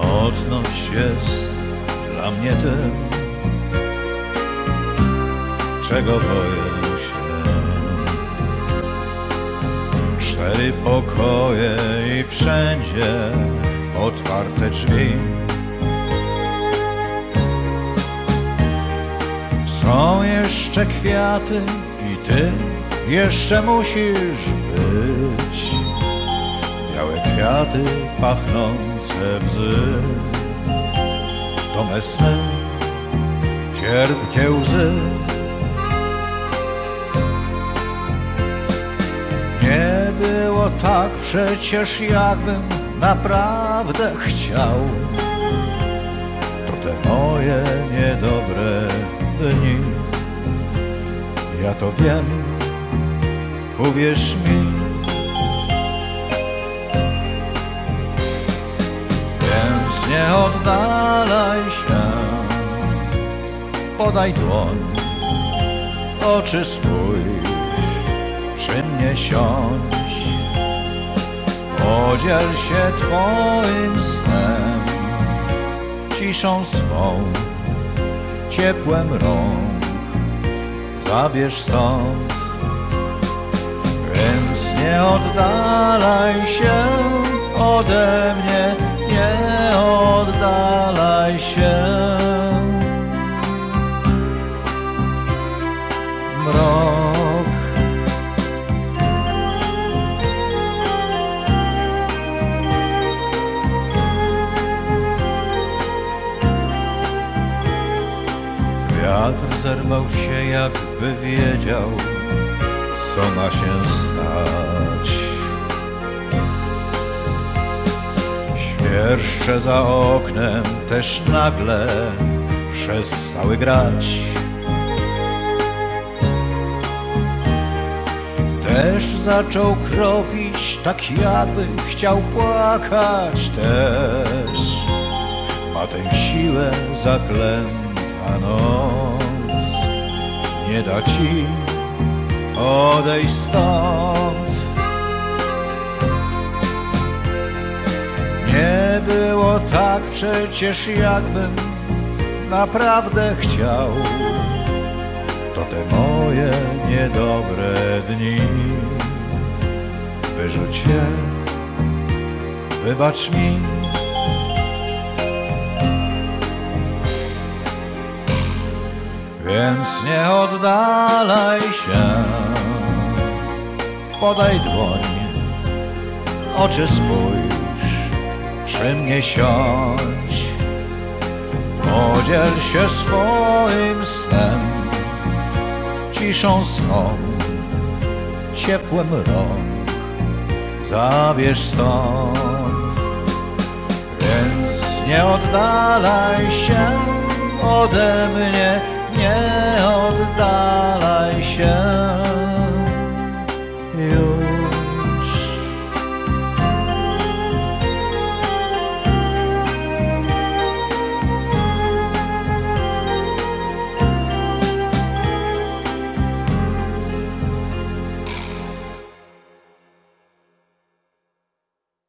samotność jest dla mnie tym, czego boję się. Cztery pokoje i wszędzie otwarte drzwi. Są jeszcze kwiaty i ty jeszcze musisz być. Pachnące łzy. To me sny, cierpkie łzy. Nie było tak przecież, jakbym naprawdę chciał. To te moje niedobre dni. Ja to wiem, uwierz mi. Nie oddalaj się, podaj dłoń, w oczy spójrz, przy mnie siądź. Podziel się twoim snem, ciszą swą, ciepłem rąk, zabierz stąd. Więc nie oddalaj się ode mnie, nie oddalaj się. Mrok Wiatr zerwał się, jakby wiedział, co ma się stać. Świerszcze za oknem też nagle przestały grać. Deszcz zaczął kropić, tak jakby chciał płakać też. Ma tę siłę zaklęta noc, nie da ci odejść stąd. Tak przecież, jakbym naprawdę chciał. To te moje niedobre dni. Wyrzuć je, wybacz mi. Więc nie oddalaj się, podaj dłoń, oczy spójrz, przy mnie siądź, podziel się swoim snem, ciszą swą, ciepłem rąk, zabierz stąd. Więc nie oddalaj się ode mnie, nie oddalaj się.